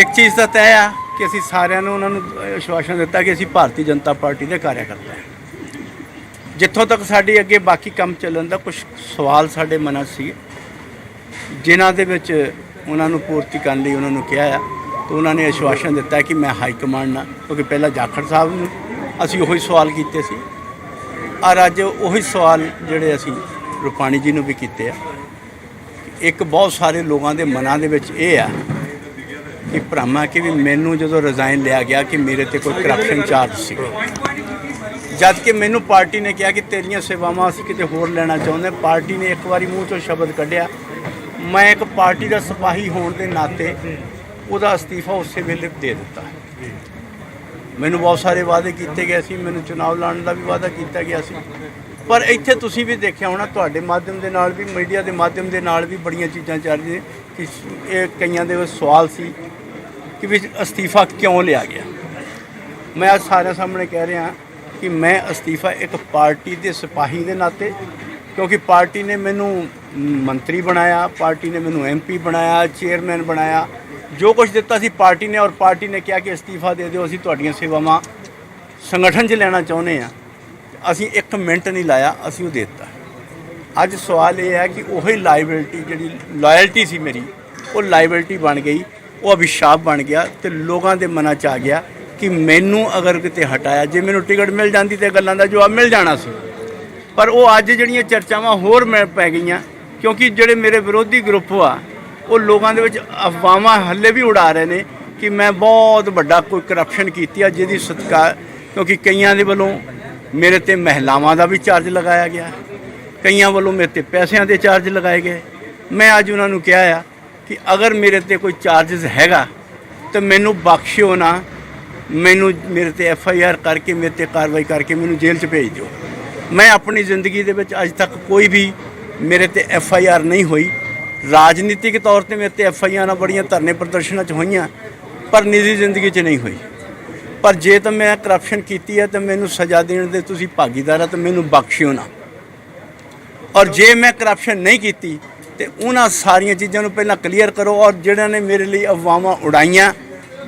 ਇੱਕ ਚੀਜ਼ ਦਾ ਤੈਅ ਆ ਕਿ ਅਸੀਂ ਸਾਰਿਆਂ ਨੂੰ ਉਹਨਾਂ ਨੂੰ ਵਿਸ਼ਵਾਸਨ ਦਿੱਤਾ ਕਿ ਅਸੀਂ ਭਾਰਤੀ ਜਨਤਾ ਪਾਰਟੀ ਦੇ ਕਾਰਿਆਕਰਤਾ ਹਾਂ। ਜਿੱਥੋਂ ਤੱਕ ਸਾਡੀ ਅੱਗੇ ਬਾਕੀ ਕੰਮ ਚੱਲਣ ਦਾ ਕੁਝ ਸਵਾਲ ਸਾਡੇ ਮਨਾਂ 'ਚ ਸੀ, ਜਿਨ੍ਹਾਂ ਦੇ ਵਿੱਚ ਉਹਨਾਂ ਨੂੰ ਪੂਰਤੀ ਕਰਨ ਲਈ ਉਹਨਾਂ ਨੂੰ ਕਿਹਾ ਆ, ਤੇ ਉਹਨਾਂ ਨੇ ਅਸ਼ਵਾਸਨ ਦਿੱਤਾ ਕਿ ਮੈਂ ਹਾਈ ਕਮਾਂਡ ਨਾਲ, ਕਿਉਂਕਿ ਪਹਿਲਾਂ ਜਾਖੜ ਸਾਹਿਬ ਨੂੰ ਅਸੀਂ ਉਹੀ ਸਵਾਲ ਕੀਤੇ ਸੀ। ਔਰ ਅੱਜ ਉਹੀ ਸਵਾਲ ਜਿਹੜੇ ਅਸੀਂ ਰੁਪਾਣੀ ਜੀ ਨੂੰ ਵੀ ਕੀਤੇ ਆ। ਇੱਕ ਬਹੁਤ ਸਾਰੇ ਲੋਕਾਂ ਦੇ ਮਨਾਂ ਦੇ ਵਿੱਚ ਇਹ ਆ ਕਿ ਭਰਾਮਾ ਕਿ ਵੀ ਮੈਨੂੰ ਜਦੋਂ ਰਿਜ਼ਾਈਨ ਲਿਆ ਗਿਆ ਕਿ ਮੇਰੇ ਤੇ ਕੋਈ ਕਰਪਸ਼ਨ ਚਾਰਜ ਸੀ। ਜਦ ਕਿ ਮੈਨੂੰ ਪਾਰਟੀ ਨੇ ਕਿਹਾ ਕਿ ਤੇਰੀਆਂ ਸੇਵਾਵਾਂ ਅਸੀਂ ਕਿਤੇ ਹੋਰ ਲੈਣਾ ਚਾਹੁੰਦੇ ਪਾਰਟੀ ਨੇ ਇੱਕ ਵਾਰੀ ਮੂੰਹ ਚੋਂ ਸ਼ਬਦ ਕੱਢਿਆ, ਮੈਂ ਇੱਕ ਪਾਰਟੀ ਦਾ ਸਿਪਾਹੀ ਹੋਣ ਦੇ ਨਾਤੇ ਉਹਦਾ ਅਸਤੀਫਾ ਉਸੇ ਵੇਲੇ ਦੇ ਦਿੱਤਾ। ਮੈਨੂੰ ਬਹੁਤ ਸਾਰੇ ਵਾਅਦੇ ਕੀਤੇ ਗਏ ਸੀ, ਮੈਨੂੰ ਚੁਣਾਵ ਲੜਨ ਦਾ ਵੀ ਵਾਅਦਾ ਕੀਤਾ ਗਿਆ ਸੀ। ਪਰ ਇੱਥੇ ਤੁਸੀਂ ਵੀ ਦੇਖਿਆ ਹੋਣਾ, ਤੁਹਾਡੇ ਮਾਧਿਅਮ ਦੇ ਨਾਲ ਵੀ, ਮੀਡੀਆ ਦੇ ਮਾਧਿਅਮ ਦੇ ਨਾਲ ਵੀ ਬੜੀਆਂ ਚੀਜ਼ਾਂ ਚੱਲ ਰਹੀਆਂ ਕਿ ਇਹ ਕਈਆਂ ਦੇ ਸਵਾਲ ਸੀ ਕਿ ਵੀ ਅਸਤੀਫਾ ਕਿਉਂ ਲਿਆ ਗਿਆ? ਮੈਂ ਅੱਜ ਸਾਰਿਆਂ ਸਾਹਮਣੇ ਕਹਿ ਰਿਹਾ ਕਿ ਮੈਂ ਅਸਤੀਫਾ ਇੱਕ ਪਾਰਟੀ ਦੇ ਸਿਪਾਹੀ ਦੇ ਨਾਤੇ, ਕਿਉਂਕਿ ਪਾਰਟੀ ਨੇ ਮੈਨੂੰ ਮੰਤਰੀ ਬਣਾਇਆ, ਪਾਰਟੀ ਨੇ ਮੈਨੂੰ ਐਮਪੀ ਬਣਾਇਆ, ਚੇਅਰਮੈਨ ਬਣਾਇਆ, ਜੋ ਕੁਝ ਦਿੱਤਾ ਸੀ ਪਾਰਟੀ ਨੇ ਔਰ ਪਾਰਟੀ ਨੇ ਕਿਹਾ ਕਿ ਅਸਤੀਫਾ ਦੇ ਦਿਓ, ਅਸੀਂ ਤੁਹਾਡੀਆਂ ਸੇਵਾਵਾਂ ਸੰਗਠਨ 'ਚ ਲੈਣਾ ਚਾਹੁੰਦੇ ਆ ਅਸੀਂ ਇੱਕ ਮਿੰਟ ਨਹੀਂ ਲਾਇਆ, ਅਸੀਂ ਉਹ ਦੇ ਦਿੱਤਾ। ਅੱਜ ਸਵਾਲ ਇਹ ਹੈ ਕਿ ਉਹੀ ਲਾਇਬਿਲਟੀ ਜਿਹੜੀ ਲਾਇਲਟੀ ਸੀ ਮੇਰੀ, ਉਹ ਲਾਇਬਿਲਟੀ ਬਣ ਗਈ। ਉਹ ਅਭਿਸ਼ਾਪ ਬਣ ਗਿਆ ਤੇ ਲੋਕਾਂ ਦੇ ਮਨਾਂ 'ਚ ਆ ਗਿਆ ਕਿ ਮੈਨੂੰ ਅਗਰ ਕਿਤੇ ਹਟਾਇਆ, ਜੇ ਮੈਨੂੰ ਟਿਕਟ ਮਿਲ ਜਾਂਦੀ ਤੇ ਗੱਲਾਂ ਦਾ ਜਵਾਬ ਮਿਲ ਜਾਣਾ ਸੀ। ਪਰ ਉਹ ਅੱਜ ਜਿਹੜੀਆਂ ਚਰਚਾਵਾਂ ਹੋਰ ਮੈਂ ਪੈ ਗਈਆਂ, ਕਿਉਂਕਿ ਜਿਹੜੇ ਮੇਰੇ ਵਿਰੋਧੀ ਗਰੁੱਪ ਆ, ਉਹ ਲੋਕਾਂ ਦੇ ਵਿੱਚ ਅਫਵਾਹਾਂ ਹੱਲੇ ਵੀ ਉਡਾ ਰਹੇ ਨੇ ਕਿ ਮੈਂ ਬਹੁਤ ਵੱਡਾ ਕੋਈ ਕਰਪਸ਼ਨ ਕੀਤੀ ਆ ਜਿਹਦੀ ਸਤਕਾਰ ਕਿਉਂਕਿ ਕਈਆਂ ਦੇ ਵੱਲੋਂ ਮੇਰੇ ਤੇ ਮਹਿਲਾਵਾਂ ਦਾ ਵੀ ਚਾਰਜ ਲਗਾਇਆ ਗਿਆ, ਕਈਆਂ ਵੱਲੋਂ ਮੇਰੇ ਤੇ ਪੈਸਿਆਂ ਦੇ ਚਾਰਜ ਲਗਾਏ ਗਏ। ਮੈਂ ਅੱਜ ਉਹਨਾਂ ਨੂੰ ਕਿਹਾ ਆ ਕਿ ਅਗਰ ਮੇਰੇ ਤੇ ਕੋਈ ਚਾਰजेस ਹੈਗਾ, ਤਾਂ ਮੈਨੂੰ ਬਖਸ਼ਿਓ ਨਾ। ਮੈਨੂੰ, ਮੇਰੇ ਤੇ ਐਫ ਆਈ ਆਰ ਕਰਕੇ, ਮੇਰੇ ਤੇ ਕਾਰਵਾਈ ਕਰਕੇ ਮੈਨੂੰ ਜੇਲ੍ਹ 'ਚ ਭੇਜ ਦਿਓ। ਮੈਂ ਆਪਣੀ ਜ਼ਿੰਦਗੀ ਦੇ ਵਿੱਚ ਅੱਜ ਤੱਕ ਕੋਈ ਵੀ ਮੇਰੇ ਤੇ ਐਫ ਆਈ ਆਰ ਨਹੀਂ ਹੋਈ। ਰਾਜਨੀਤਿਕ ਤੌਰ ਤੇ ਮੇਰੇ ਤੇ ਐਫ ਆਈ ਆਰਾਂ ਬੜੀਆਂ ਧਰਨੇ ਪ੍ਰਦਰਸ਼ਨਾਂ 'ਚ ਹੋਈਆਂ, ਪਰ ਨਿੱਜੀ ਜ਼ਿੰਦਗੀ 'ਚ ਨਹੀਂ ਹੋਈ। ਪਰ ਜੇ ਤਾਂ ਮੈਂ ਕਰਪਸ਼ਨ ਕੀਤੀ ਹੈ, ਤਾਂ ਮੈਨੂੰ ਸਜ਼ਾ ਦੇਣ ਦੇ ਤੁਸੀਂ ਭਾਗੀਦਾਰ ਆ, ਤਾਂ ਮੈਨੂੰ ਬਖਸ਼ਿਓ ਨਾ। ਔਰ ਜੇ ਮੈਂ ਕਰਪਸ਼ਨ ਨਹੀਂ ਕੀਤੀ ਤੇ ਉਹਨਾਂ ਸਾਰੀਆਂ ਚੀਜ਼ਾਂ ਨੂੰ ਪਹਿਲਾਂ ਕਲੀਅਰ ਕਰੋ ਔਰ ਜਿਹੜਿਆਂ ਨੇ ਮੇਰੇ ਲਈ ਅਫਵਾਹਾਂ ਉਡਾਈਆਂ,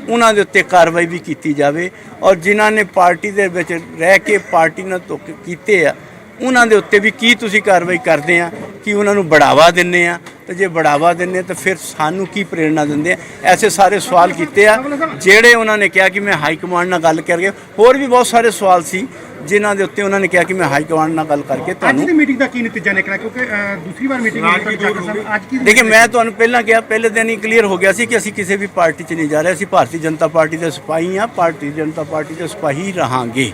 ਉਹਨਾਂ ਦੇ ਉੱਤੇ ਕਾਰਵਾਈ ਵੀ ਕੀਤੀ ਜਾਵੇ ਔਰ ਜਿਨ੍ਹਾਂ ਨੇ ਪਾਰਟੀ ਦੇ ਵਿੱਚ ਰਹਿ ਕੇ ਪਾਰਟੀ ਨਾਲ ਧੋਖੇ ਕੀਤੇ ਆ, ਉਹਨਾਂ ਦੇ ਉੱਤੇ ਵੀ ਕੀ ਤੁਸੀਂ ਕਾਰਵਾਈ ਕਰਦੇ ਆ, ਕਿ ਉਹਨਾਂ ਨੂੰ ਬੜਾਵਾ ਦਿੰਨੇ ਆ? ਤੇ ਜੇ ਬੜਾਵਾ ਦਿੰਨੇ ਤਾਂ ਫਿਰ ਸਾਨੂੰ ਕੀ ਪ੍ਰੇਰਣਾ ਦਿੰਦੇ ਆ? ਐਸੇ ਸਾਰੇ ਸਵਾਲ ਕੀਤੇ ਆ ਜਿਹੜੇ ਉਹਨਾਂ ਨੇ ਕਿਹਾ ਕਿ ਮੈਂ ਹਾਈ ਕਮਾਂਡ ਨਾਲ ਗੱਲ ਕਰਕੇ ਹੋਰ ਵੀ ਬਹੁਤ ਸਾਰੇ ਸਵਾਲ ਸੀ ਜਿਨ੍ਹਾਂ ਦੇ ਉੱਤੇ ਉਹਨਾਂ ਨੇ ਕਿਹਾ ਕਿ ਮੈਂ ਹਾਈ ਕਮਾਂਡ ਨਾਲ ਗੱਲ ਕਰਕੇ ਅੱਜ ਤੁਹਾਨੂੰ ਦੀ ਮੀਟਿੰਗ ਦਾ ਕੀ ਨਤੀਜਾ ਨਿਕਲਿਆ? ਕਿਉਂਕਿ ਦੂਸਰੀ ਵਾਰ ਮੀਟਿੰਗ ਹੋਈ ਜਾਖੜ ਸਾਹਿਬ ਅੱਜ ਕੀ ਦੇਖਿਏ ਮੈਂ ਤੁਹਾਨੂੰ ਪਹਿਲਾਂ ਕਿਹਾ ਪਹਿਲੇ ਦਿਨ ਹੀ ਕਲੀਅਰ ਹੋ ਗਿਆ ਸੀ ਕਿ ਅਸੀਂ ਕਿਸੇ ਵੀ ਪਾਰਟੀ 'ਚ ਨਹੀਂ ਜਾ ਰਹੇ ਅਸੀਂ ਭਾਰਤੀ ਜਨਤਾ ਪਾਰਟੀ ਦੇ ਸਿਪਾਹੀ ਹਾਂ ਭਾਰਤੀ ਜਨਤਾ ਪਾਰਟੀ ਦੇ ਸਿਪਾਹੀ ਰਹਾਂਗੇ।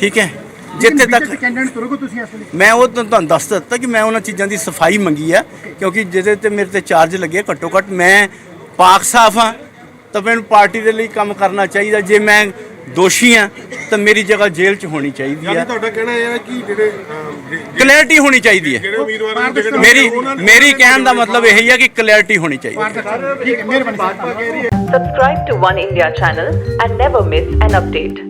ਠੀਕ ਹੈ? ਜਿੱਥੇ ਤੱਕ ਕੈਂਡੀਡੇਟ ਤੁਰੋਗੇ ਤੁਸੀਂ ਇਸ ਵੇਲੇ ਮੈਂ ਉਹ ਤੁਹਾਨੂੰ ਤੁਹਾਨੂੰ ਦੱਸ ਦਿੱਤਾ ਕਿ ਮੈਂ ਉਹਨਾਂ ਚੀਜ਼ਾਂ ਦੀ ਸਫ਼ਾਈ ਮੰਗੀ ਆ ਕਿਉਂਕਿ ਜਿਹਦੇ ਤੇ ਮੇਰੇ ਤੇ ਚਾਰਜ ਲੱਗੇ ਘੱਟੋ ਘੱਟ ਮੈਂ ਪਾਕ ਸਾਫ਼ ਹਾਂ ਤਾਂ ਮੈਨੂੰ ਪਾਰਟੀ ਦੇ ਲਈ ਕੰਮ ਕਰਨਾ ਚਾਹੀਦਾ। ਜੇ ਮੈਂ ਦੋਸ਼ੀ ਹਾਂ ਤਾਂ ਮੇਰੀ ਜਗ੍ਹਾ ਜੇਲ੍ਹ 'ਚ ਹੋਣੀ ਚਾਹੀਦੀ ਯਾਨੀ ਹੈ ਤੁਹਾਡਾ ਕਹਿਣਾ ਇਹ ਹੈ ਕਿ ਜਿਹੜੇ ਕਲੈਰਿਟੀ ਹੋਣੀ ਚਾਹੀਦੀ ਹੈ ਜਿਹੜੇ ਉਮੀਦਵਾਰਾਂ ਨੂੰ ਟਿਕਟ ਮੇਰੀ ਮੇਰੀ ਕਹਿਣ ਦਾ ਮਤਲਬ ਇਹ ਹੀ ਹੈ ਕਿ ਕਲੈਰਿਟੀ ਹੋਣੀ ਚਾਹੀਦੀ ਹੈ ਠੀਕ ਹੈ ਮਿਹਰਬਾਨੀ ਸਾਹਿਬ Subscribe to One India channel and never miss an update.